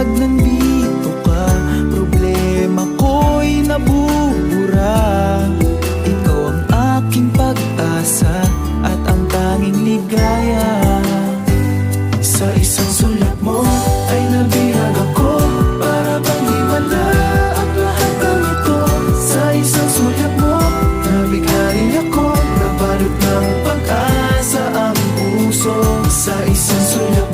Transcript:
pag nandito ka Problema ko'y nabubura. Ikaw ang aking pag-asa At ang tanging ligaya. Sa isang sulat mo ay nabihag ako Para bang iwala ang lahat ng ito. Sa isang sulat mo nabigay ako Nabalot ng pag-asa ang puso. Sa isang sulat